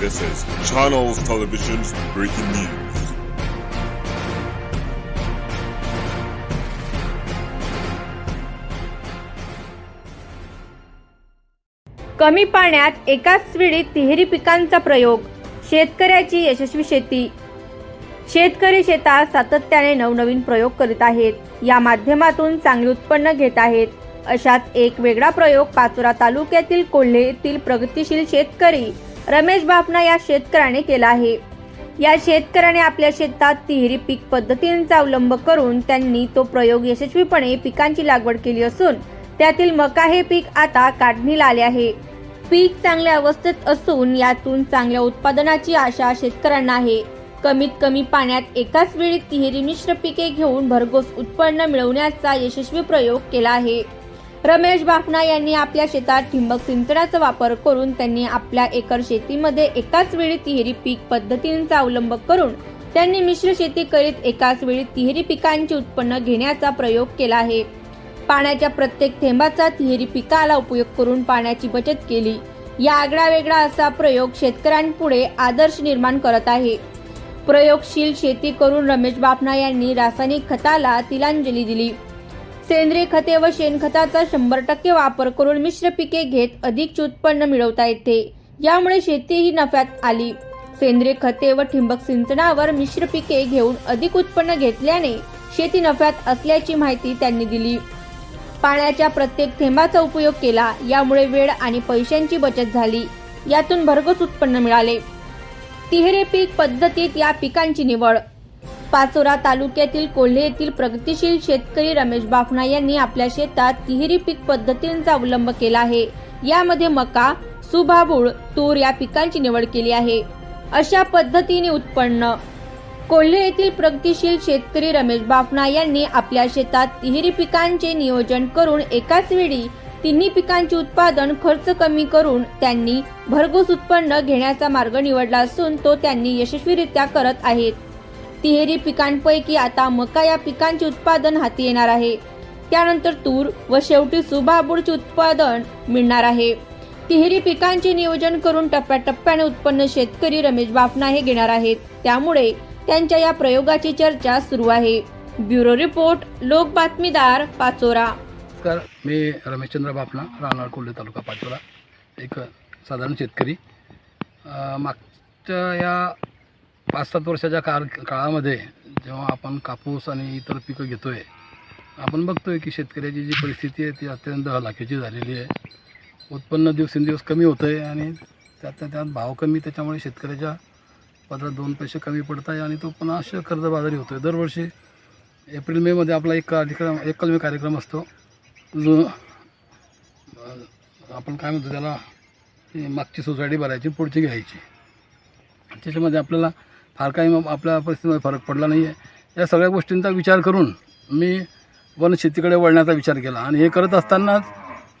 This is Channels Television's breaking news. कमी पाण्यात एकाच वेळी तिहेरी पिकांचा प्रयोग. शेतकऱ्याची यशस्वी शेती. शेतकरी शेतात सातत्याने नवनवीन प्रयोग करीत आहेत. या माध्यमातून चांगले उत्पन्न घेत आहेत. अशाच एक वेगळा प्रयोग पाचोरा तालुक्यातील कोल्हे येथील प्रगतीशील शेतकरी रमेश बापना या शेतकऱ्याने केला आहे. या शेतकऱ्याने आपल्या शेतात तिहेरी पीक पद्धतींचा अवलंब करून त्यांनी तो प्रयोग यशस्वीपणे पिकांची लागवड केली असून त्यातील मका हे पीक आता काढणीला आले आहे. पीक चांगल्या अवस्थेत असून यातून चांगल्या उत्पादनाची आशा शेतकऱ्यांना आहे. कमीत कमी पाण्यात एकाच वेळी तिहेरी मिश्र पिके घेऊन भरघोस उत्पन्न मिळवण्याचा यशस्वी प्रयोग केला आहे. रमेश बाफना यांनी आपल्या शेतात ठिंबक सिंचनाचा वापर करून त्यांनी आपल्या एकर शेतीमध्ये एकाच वेळी तिहेरी पीक पद्धतींचा अवलंब करून त्यांनी मिश्र शेती करीत एकाच वेळी तिहेरी पिकांचे उत्पन्न घेण्याचा प्रयोग केला आहे. पाण्याच्या प्रत्येक थेंबाचा तिहेरी पिकाला उपयोग करून पाण्याची बचत केली. या आगळा वेगळा असा प्रयोग शेतकऱ्यांपुढे आदर्श निर्माण करत आहे. प्रयोगशील शेती करून रमेश बापना यांनी रासायनिक खताला तिलांजली दिली. सेंद्रिय खते व शेणखताचा शंभर टक्के वापर करून मिश्र पिके घेत अधिक उत्पन्न मिळवता येते. यामुळे शेती ही नफ्यात आली. सेंद्रिय खते व ठिंबक सिंचनावर मिश्र पिके घेऊन अधिक उत्पन्न घेतल्याने शेती नफ्यात असल्याची माहिती त्यांनी दिली. पाण्याच्या प्रत्येक थेंबाचा उपयोग केला. यामुळे वेळ आणि पैशांची बचत झाली. यातून भरघोस उत्पन्न मिळाले. तिहेरे पीक पद्धतीत या पिकांची निवड. पाचोरा तालुक्यातील कोल्हे येथील प्रगतीशील शेतकरी रमेश बाफना यांनी आपल्या शेतात तिहेरी पीक पद्धतींचा अवलंब केला आहे. यामध्ये मका सुभाबूळ तूर या पिकांची निवड केली आहे. अशा पद्धतीने उत्पन्न. कोल्हे येथील प्रगतीशील शेतकरी रमेश बाफना यांनी आपल्या शेतात तिहेरी पिकांचे नियोजन करून एकाच वेळी तिन्ही पिकांचे उत्पादन खर्च कमी करून त्यांनी भरघोस उत्पन्न घेण्याचा मार्ग निवडला असून तो त्यांनी यशस्वीरित्या करत आहेत. तिहेरी पिकांपैकी आता मका या पिकांचे उत्पादन हाती येणार आहे. त्यानंतर तूर व शेवटी सुभाबूडचे उत्पादन मिळणार आहे. तिहेरी पिकांचे नियोजन करून टप्प्याटप्प्याने उत्पन्न शेतकरी रमेश बाफना हे घेणार आहेत. त्यामुळे त्यांच्या या प्रयोगाची चर्चा सुरू आहे. ब्युरो रिपोर्ट लोक बातमीदार पाचोरा. नमस्कार मी रमेशचंद्र बापना राहणार कोल्हे तालुका पाचोरा एक साधारण शेतकरी. मागच्या या पाच सात वर्षाच्या काळ काळामध्ये जेव्हा आपण कापूस आणि इतर पिकं घेतो आहे आपण बघतो आहे की शेतकऱ्याची जी परिस्थिती आहे ती अत्यंत हलाखीची झालेली आहे. उत्पन्न दिवसेंदिवस कमी होतं आहे आणि त्यात त्यात भाव कमी त्याच्यामुळे शेतकऱ्याच्या पदरात दोन पैसे कमी पडत आहे आणि तो पुन्हा अशा कर्जबाजारी होतो आहे दरवर्षी एप्रिल मेमध्ये आपला एक कार्यक्रम एक कलमी कार्यक्रम असतो. जो आपण काय म्हणतो त्याला मागची सोसायटी भरायची पुढची घ्यायची. त्याच्यामध्ये आपल्याला फार काही मग आपल्या परिस्थितीमध्ये फरक पडला नाही आहे या सगळ्या गोष्टींचा विचार करून मी वनशेतीकडे वळण्याचा विचार केला. आणि हे करत असतानाच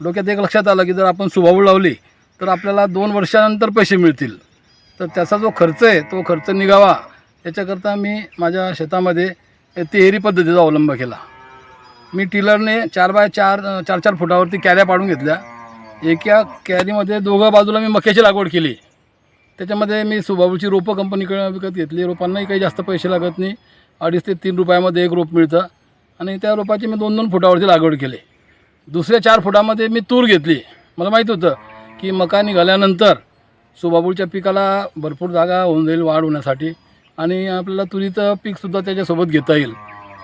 डोक्यात एक लक्षात आलं की जर आपण सुभाऊ लावली तर आपल्याला दोन वर्षानंतर पैसे मिळतील. तर त्याचा जो खर्च आहे तो खर्च निघावा. याच्याकरता मी माझ्या शेतामध्ये तिहेरी पद्धतीचा अवलंब केला. मी टिलरने चार बाय चार चार चार फुटावरती कॅऱ्या पाडून घेतल्या. एका कॅरीमध्ये दोघं बाजूला मी मक्याची लागवड केली. त्याच्यामध्ये मी सुबाबूची रोपं कंपनीकडे विकत घेतली. रोपांनाही काही जास्त पैसे लागत नाही. अडीच ते तीन रुपयामध्ये एक रोप मिळतं. आणि त्या रोपाची मी दोन दोन फुटावरती लागवड केली. दुसऱ्या चार फुटामध्ये मी तूर घेतली. मला माहीत होतं की मका निघाल्यानंतर सुबाबूळच्या पिकाला भरपूर जागा होऊन जाईल वाढ होण्यासाठी. आणि आपल्याला तुरीचं पीकसुद्धा त्याच्यासोबत घेता येईल.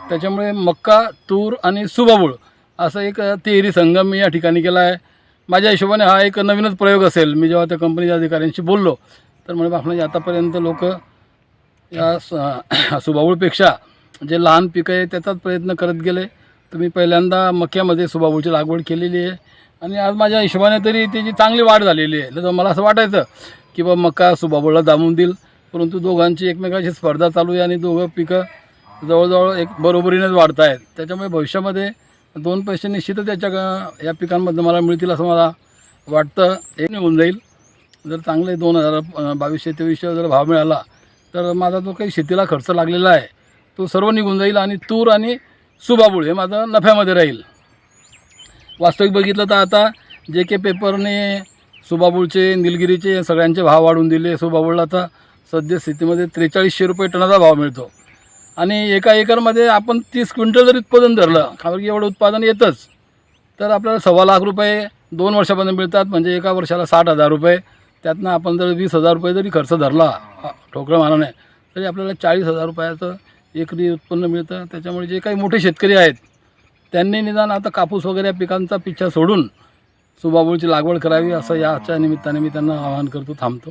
त्याच्यामुळे मक्का तूर आणि सुबाबूळ असं एक तिहेरी संगम मी या ठिकाणी केला आहे. माझ्या हिशोबाने हा एक नवीनच प्रयोग असेल. मी जेव्हा त्या कंपनीच्या अधिकाऱ्यांशी बोललो तर म्हणजे आपण आतापर्यंत लोक या स सुबाबूळपेक्षा जे लहान पिकं आहे त्याचाच प्रयत्न करत गेले. तर मी पहिल्यांदा मक्यामध्ये सुबाबूळची लागवड केलेली आहे. आणि आज माझ्या हिशोबाने तरी त्याची चांगली वाढ झालेली आहे. तर मला असं वाटायचं की बा मका सुबाबूळला जामून देईल. परंतु दोघांची एकमेकांची स्पर्धा चालू आहे आणि दोघं पिकं जवळजवळ एक बरोबरीनेच वाढत आहेत. त्याच्यामुळे भविष्यामध्ये दोन पैसे निश्चितच याच्या या पिकांमधनं मला मिळतील असं मला वाटतं. हे निघून जाईल. जर चांगले दोन हजार बावीसशे तेवीसशे जर भाव मिळाला तर माझा जो काही शेतीला खर्च लागलेला आहे. तो सर्व निघून जाईल आणि तूर आणि सुबाबूळ हे माझं नफ्यामध्ये राहील. वास्तविक बघितलं तर आता जे के पेपरने सुबाबूळचे निलगिरीचे सगळ्यांचे भाव वाढवून दिले. सुबाबूळला आता सध्या स्थितीमध्ये त्रेचाळीसशे रुपये टनाचा भाव मिळतो. आणि एका एकरमध्ये आपण तीस क्विंटल जरी उत्पादन धरलं कारण की एवढं उत्पादन येतंच तर आपल्याला सव्वा लाख रुपये दोन वर्षापर्यंत मिळतात. म्हणजे एका वर्षाला साठ हजार रुपये. त्यातनं आपण जर वीस हजार रुपये जरी खर्च धरला ठोकळं ठोकरं नाही तरी आपल्याला चाळीस हजार रुपयाचं एकरी उत्पन्न मिळतं. त्याच्यामुळे जे काही मोठे शेतकरी आहेत त्यांनी निदान आता कापूस वगैरे या पिकांचा पिच्छा सोडून सुबाबूळची लागवड करावी असं याच्या निमित्ताने मी त्यांना आवाहन करतो थांबतो.